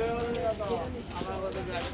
আমার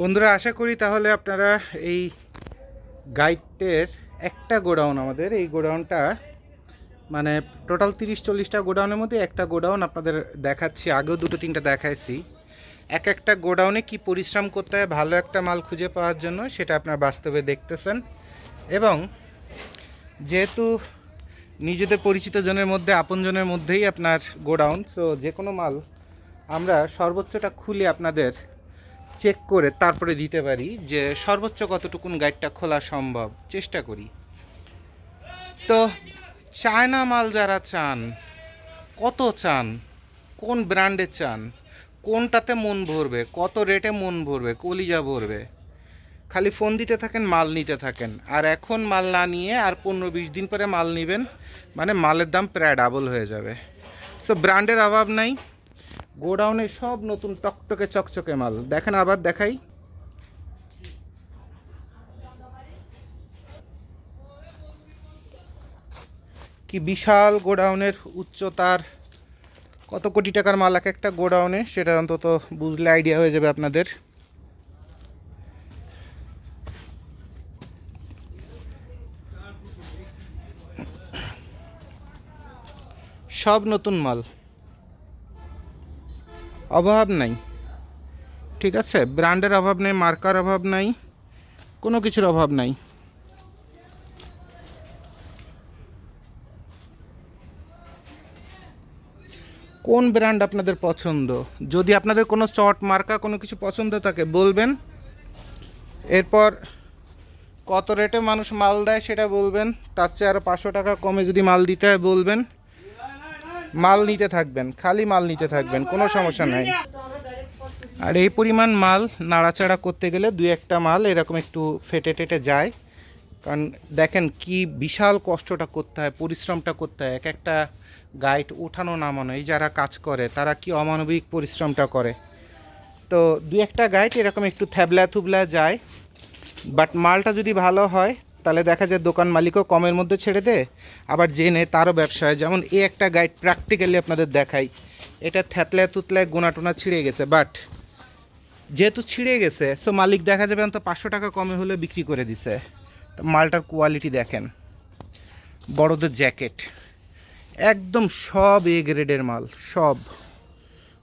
বন্ধুরা, আশা করি তাহলে আপনারা এই গাইডের একটা গোডাউন, আমাদের এই গোডাউনটা মানে টোটাল তিরিশ চল্লিশটা গোডাউনের মধ্যে একটা গোডাউন আপনাদের দেখাচ্ছি। আগেও দুটো তিনটা দেখাইছি। এক একটা গোডাউনে কি পরিশ্রম করতে হয়, ভালো একটা মাল খুঁজে পাওয়ার জন্য সেটা আপনারা বাস্তবে দেখতেছেন। এবং যেহেতু নিজেদের পরিচিত জনের মধ্যে আপনজনের মধ্যেই আপনার গোডাউন সো যে কোনো মাল আমরা সর্বোচ্চটা খুলে আপনাদের চেক করে তারপরে দিতে পারি যে সর্বোচ্চ কতটুকুন গাইডটা খোলা সম্ভব। চেষ্টা করি। তো চায়না মাল যারা চান, কত চান? কোন ব্র্যান্ডে চান? কোনটাতে মন ভরবে? কত রেটে মন ভরবে? কলিজা ভরবে? খালি ফোন দিতে থাকেন, মাল নিতে থাকেন। আর এখন মাল না নিয়ে আর পনেরো বিশ দিন পরে মাল নেবেন মানে মালের দাম প্রায় ডাবল হয়ে যাবে। সো ব্র্যান্ডের অভাব নাই। গোডাউনে সব নতুন টকটকে চকচকে মাল। দেখেন আবার দেখাই। কি বিশাল গোডাউনের উচ্চতার কত কোটি টাকার মাল এক একটা গোডাউনে, সেটা অন্তত বুঝলে আইডিয়া হয়ে যাবে আপনাদের। সব নতুন মাল। অভাব নাই। ঠিক আছে? ব্র্যান্ডের অভাব নেই, মার্কার অভাব নাই, কোনো কিছুর অভাব নাই। কোন ব্র্যান্ড আপনাদের পছন্দ? যদি আপনাদের কোনো চট মার্কা, কোনো কিছু পছন্দ থাকে, বলবেন। এরপর, কত রেটে মানুষ মাল দেয় সেটা বলবেন। তার চেয়ে আরও পাঁচশো টাকা কমে যদি মাল দিতে হয়, বলবেন। মাল নিতে থাকবেন, খালি মাল নিতে থাকবেন, কোনো সমস্যা নাই। আর এই পরিমাণ মাল নাড়াচাড়া করতে গেলে দুই একটা মাল এরকম একটু ফেটে টেটে যায়। কারণ দেখেন কি বিশাল কষ্টটা করতে হয়, পরিশ্রমটা করতে হয়, এক একটা গাইড ওঠানো নামানো, এই যারা কাজ করে, তারা কি অমানবিক পরিশ্রমটা করে। তো দু একটা গাইড এরকম একটু থ্যাবলা থুবলা যায়, বাট মালটা যদি ভালো হয় তাহলে দেখা যায় দোকান মালিকও কমের মধ্যে ছেড়ে দেয়, আবার জেনে তারও ব্যবসা হয়। যেমন এই একটা গাইড প্র্যাকটিক্যালি আপনাদের দেখাই। এটা থ্যাতলায় তুতলায় গোনা টোনা ছিঁড়ে গেছে বাট যেহেতু ছিঁড়ে গেছে সো মালিক দেখা যাবে অন্তত পাঁচশো টাকা কমে হলে বিক্রি করে দিছে। মালটার কোয়ালিটি দেখেন। বড়দের জ্যাকেট একদম সব এ গ্রেডের মাল, সব।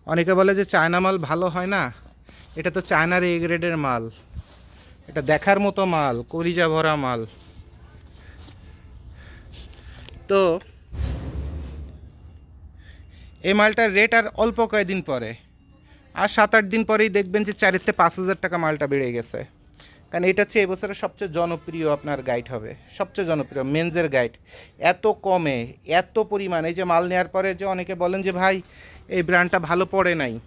অনেকে বলে যে চায়না মাল ভালো হয় না, এটা তো চায়নার এ গ্রেডের মাল। এটা দেখার মতো মাল, কলিজা ভরা মাল। তো, এই মালটার রেট আর অল্প কয়েকদিন পরে। আর সাত আট দিন পরেই দেখবেন যে থেকে পাঁচ হাজার টাকা মালটা বেড়ে গেছে। কারণ এটা হচ্ছে এবছরের সবচেয়ে জনপ্রিয় আপনার গাইড হবে। সবচেয়ে জনপ্রিয় মেন্সের গাইড এত কমে, এত পরিমাণে যে মাল নেওয়ার পরে যে অনেকে বলেন যে, ভাই, এই ব্র্যান্ডটা ভালো পড়ে নাই।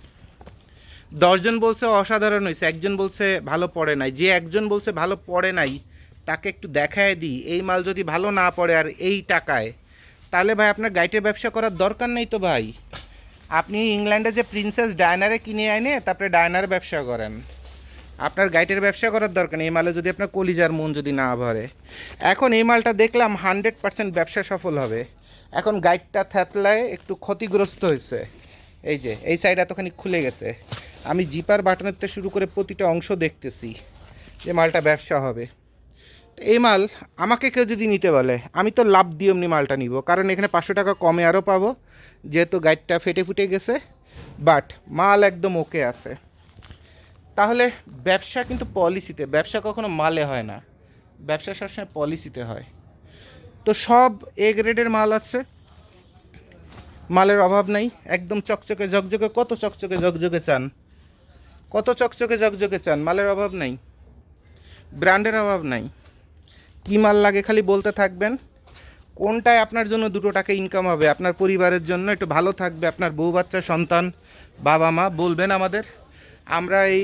দশজন বলছে অসাধারণ হয়েছে, একজন বলছে ভালো পড়ে নাই। যে একজন বলছে ভালো পড়ে নাই, তাকে একটু দেখায় দিই, এই মাল যদি ভালো না পড়ে আর এই টাকায়, তাহলে ভাই আপনার গাইডের ব্যবসা করার দরকার নেই তো ভাই। আপনি ইংল্যান্ডে যে প্রিন্সেস ডায়নারে কিনে আনে তারপরে ডায়নারে ব্যবসা করেন, আপনার গাইডের ব্যবসা করার দরকার নেই, এই মালে যদি আপনার কলিজার মন যদি না ভরে। এখন এই মালটা দেখলাম হান্ড্রেড পার্সেন্ট ব্যবসা সফল হবে। এখন গাইডটা থ্যাতলায় একটু ক্ষতিগ্রস্ত হয়েছে। এই যে, এই সাইড এতখানি খুলে গেছে। আমি জিপার বাটনের থেকে শুরু করে প্রতিটা অংশ দেখতেছি যে মালটা ব্যবসা হবে। এই মাল আমাকে কেউ যদি নিতে বলে, আমি তো লাভ দিয়ে অমনি মালটা নিব, কারণ এখানে পাঁচশো টাকা কমে আরও পাবো, যেহেতু গাইডটা ফেটে ফুটে গেছে বাট মাল একদম ওকে আছে। তাহলে ব্যবসা কিন্তু পলিসিতে ব্যবসা কখনো মালে হয় না। ব্যবসা সবসময় পলিসিতে হয়। তো সব এ গ্রেডের মাল আছে। মালের অভাব নাই, একদম চকচকে ঝকঝকে, কত চকচকে ঝকঝকে চান। কত চকচকে ঝকঝকে চান, মালের অভাব নাই, ব্র্যান্ডের অভাব নাই। কী মাল লাগে খালি বলতে থাকবেন? কোনটায় আপনার জন্য দুটো টাকা ইনকাম হবে? আপনার পরিবারের জন্য একটু ভালো থাকবে, আপনার বউ বাচ্চা, সন্তান, বাবা মা, বলবেন আমাদের। আমরা এই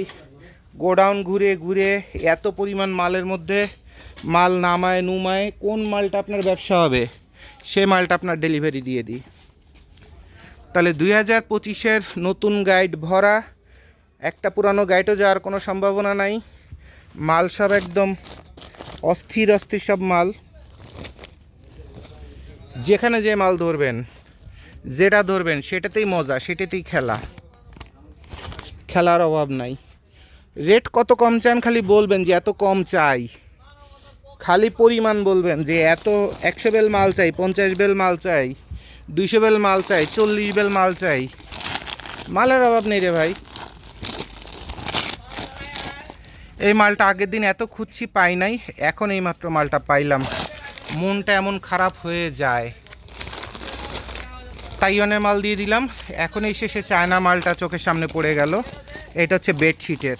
গোডাউন ঘুরে ঘুরে এত পরিমাণ মালের মধ্যে মাল নামায়, নুমায়, কোন মালটা আপনার ব্যবসা হবে? সে মালটা আপনার ডেলিভারি দিয়ে দিই। তাহলে দুই হাজার পঁচিশের নতুন গাইড ভরা একটা পুরানো গাইডও যাওয়ার কোনো সম্ভাবনা নাই। মাল সব একদম অস্থির অস্থির সব মাল। যেখানে যে মাল ধরবেন, যেটা ধরবেন, সেটাতেই মজা, সেটাতেই খেলা। খেলার অভাব নাই। রেট কত কম চান খালি বলবেন যে এত কম চাই। খালি পরিমাণ বলবেন যে এত একশো বেল মাল চাই, পঞ্চাশ বেল মাল চাই, দুইশো বেল মাল চাই, চল্লিশ বেল মাল চাই। মালের অভাব নেই রে ভাই। এই মালটা আগের দিন এত খুঁজছি পাই নাই, এখন এই মাত্র মালটা পাইলাম। মনটা এমন খারাপ হয়ে যায়। তাইওয়ানের মাল দিয়ে দিলাম, এখন এই শেষে চায়না মালটা চোখের সামনে পড়ে গেল। এটা হচ্ছে বেডশিটের।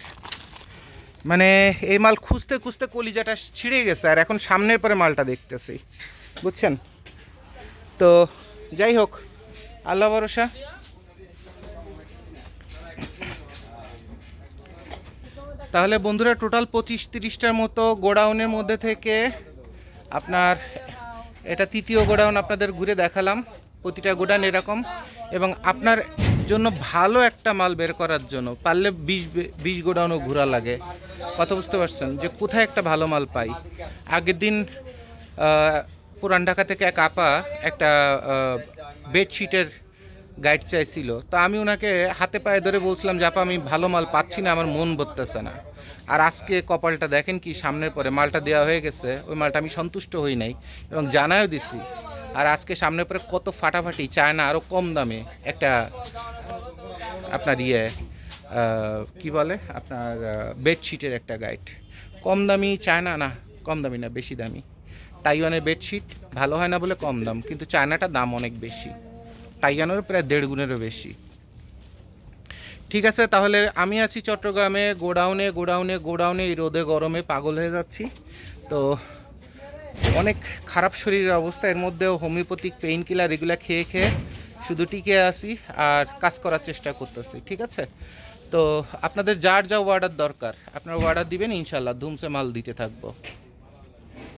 মানে এই মাল খুঁজতে খুঁজতে কলিজাটা ছিঁড়ে গেছে, আর এখন সামনের পরে মালটা দেখতেছি। বুঝছেন? তো যাই হোক, আল্লাহ ভরসা। তাহলে বন্ধুরা টোটাল পঁচিশ তিরিশটার মতো গোডাউনের মধ্যে থেকে আপনার এটা তৃতীয় গোডাউন আপনাদের ঘুরে দেখালাম, প্রতিটা গোডাউন এরকম। এবং আপনার জন্য ভালো একটা মাল বের করার জন্য, পারলে বিশ বিশ গোডাউনও ঘোরা লাগে। কথা বুঝতে পারছেন? যে কোথায় একটা ভালো মাল পাই। আগের দিন পুরান ঢাকা থেকে এক আপা একটা বেডশিটের গাইড চাইছিল। তা আমি ওনাকে হাতে পায়ে ধরে বলছিলাম, যে আপা, আমি ভালো মাল পাচ্ছি না, আমার মন বলতেছে না। আর আজকে কপালটা দেখেন কি, সামনের পরে মালটা দেওয়া হয়ে গেছে, ওই মালটা আমি সন্তুষ্ট হই নাই এবং জানায়ও দিছি। আর আজকে সামনের পরে কত ফাটাফাটি চায় না আরও কম দামে একটা আপনার ইয়ে কি বলে, আপনার বেডশিটের একটা গাইড কম দামি চায়না না, কম দামি না, বেশি দামি। তাইওয়ানের বেডশিট ভালো হয় না বলে কম দাম, কিন্তু চায়নাটা দাম অনেক বেশি। তাইওয়ানেরও প্রায় দেড় গুণেরও বেশি। ঠিক আছে, তাহলে আমি আছি চট্টগ্রামে, গোডাউনে গোডাউনে গোডাউনে, এই রোদে গরমে পাগল হয়ে যাচ্ছি। তো অনেক খারাপ শরীরের অবস্থা, এর মধ্যেও হোমিওপ্যাথিক পেইন কিলার এগুলো খেয়ে খেয়ে শুধু টিকে আসি আর কাজ করার চেষ্টা করতেছি, ঠিক আছে? তো আপনাদের যার যা অর্ডার দরকার, আপনারা অর্ডার দিবেন ইনশাল্লাহ ধুমসে মাল দিতে থাকব।